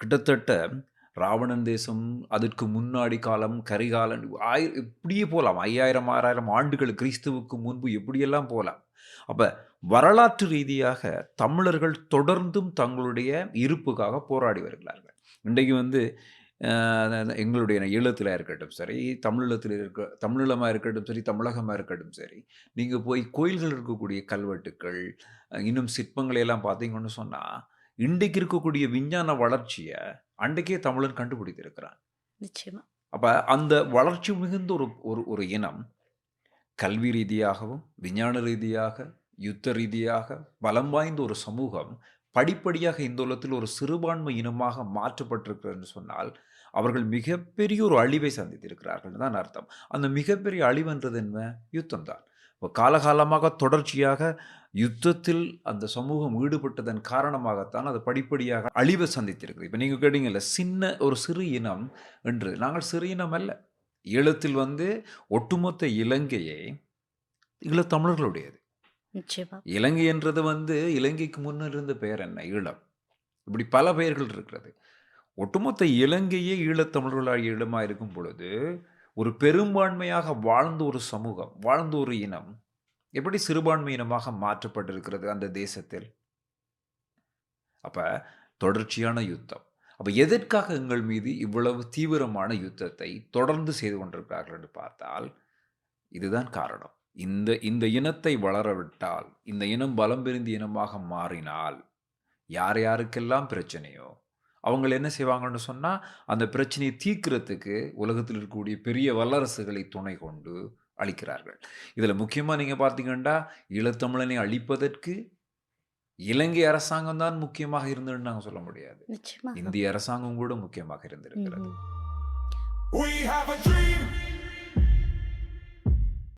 கிட்டத்தட்ட ராவணன் தேசம், அதற்கு முன்னாடி காலம், கரிகாலன் ஆயிரம் இப்படியே போகலாம் ஐயாயிரம் ஆறாயிரம் ஆண்டுகள் கிறிஸ்துவுக்கு முன்பு எப்படியெல்லாம் போகலாம் அப்போ வரலாற்று ரீதியாக தமிழர்கள் தொடர்ந்தும் தங்களுடைய இருப்புக்காக போராடி வருகிறார்கள். இன்றைக்கு வந்து எங்களுடைய ஈழத்தில் இருக்கட்டும் சரி, தமிழத்தில் இருக்க தமிழீழமாக இருக்கட்டும் சரி, தமிழகமாக இருக்கட்டும் சரி, நீங்கள் போய் கோயில்கள் இருக்கக்கூடிய கல்வெட்டுக்கள், இன்னும் சிற்பங்களை எல்லாம் பார்த்தீங்கன்னு சொன்னால் இன்றைக்கு இருக்கக்கூடிய விஞ்ஞான வளர்ச்சிய அன்றைக்கே தமிழன் கண்டுபிடித்திருக்கிறான். நிச்சயமா. அப்ப அந்த வளர்ச்சி மிகுந்த ஒரு ஒரு ஒரு இனம், கல்வி ரீதியாகவும், விஞ்ஞான ரீதியாக, யுத்த ரீதியாக பலம் வாய்ந்த ஒரு சமூகம், படிப்படியாக இந்த உலகத்தில் ஒரு சிறுபான்மை இனமாக மாற்றப்பட்டிருக்கிறது என்று சொன்னால், அவர்கள் மிகப்பெரிய ஒரு அழிவை சந்தித்திருக்கிறார்கள் தான் அர்த்தம். அந்த மிகப்பெரிய அழிவென்றது என்ன? யுத்தம் தான். இப்ப காலகாலமாக தொடர்ச்சியாக யுத்தத்தில் அந்த சமூகம் ஈடுபட்டதன் காரணமாகத்தான் அது படிப்படியாக அழிவை சந்தித்திருக்கிறது. இப்ப நீங்க கேட்டீங்கல்ல, சின்ன ஒரு சிறு இனம் என்று. நாங்கள் சிறு இனம் அல்ல. ஈழத்தில் வந்து ஒட்டுமொத்த இலங்கையே ஈழத்தமிழர்களுடையது. இலங்கை என்றது வந்து இலங்கைக்கு முன்னர் இருந்த பெயர் என்ன? ஈழம். இப்படி பல பெயர்கள் இருக்கிறது. ஒட்டுமொத்த இலங்கையே ஈழத்தமிழர்களாகிய இடமா இருக்கும் பொழுது, ஒரு பெரும்பான்மையாக வாழ்ந்த ஒரு சமூகம், வாழ்ந்த ஒரு இனம், எப்படி சிறுபான்மை இனமாக மாற்றப்பட்டிருக்கிறது அந்த தேசத்தில்? அப்போ தொடர்ச்சியான யுத்தம். அப்போ எதற்காக எங்கள் மீது இவ்வளவு தீவிரமான யுத்தத்தை தொடர்ந்து செய்து கொண்டிருக்கிறார்கள் என்று பார்த்தால், இதுதான் காரணம். இந்த இந்த இனத்தை வளரவிட்டால், இந்த இனம் பலம் பொருந்திய இனமாக மாறினால், யார் யாருக்கெல்லாம் பிரச்சனையோ, அவங்க என்ன செய்வாங்கன்னு சொன்னா, அந்த பிரச்சனையை தீர்க்கிறதுக்கு உலகத்தில் இருக்கக்கூடிய பெரிய வல்லரசுகளை துணை கொண்டு அழிக்கிறார்கள். இதுல முக்கியமா நீங்க பார்த்தீங்கன்னா, ஈழத்தமிழனை அழிப்பதற்கு இலங்கை அரசாங்கம் தான் முக்கியமாக இருந்ததுன்னு நாங்க சொல்ல முடியாது. இந்திய அரசாங்கம் கூட முக்கியமாக இருந்திருக்கிறது. We have a dream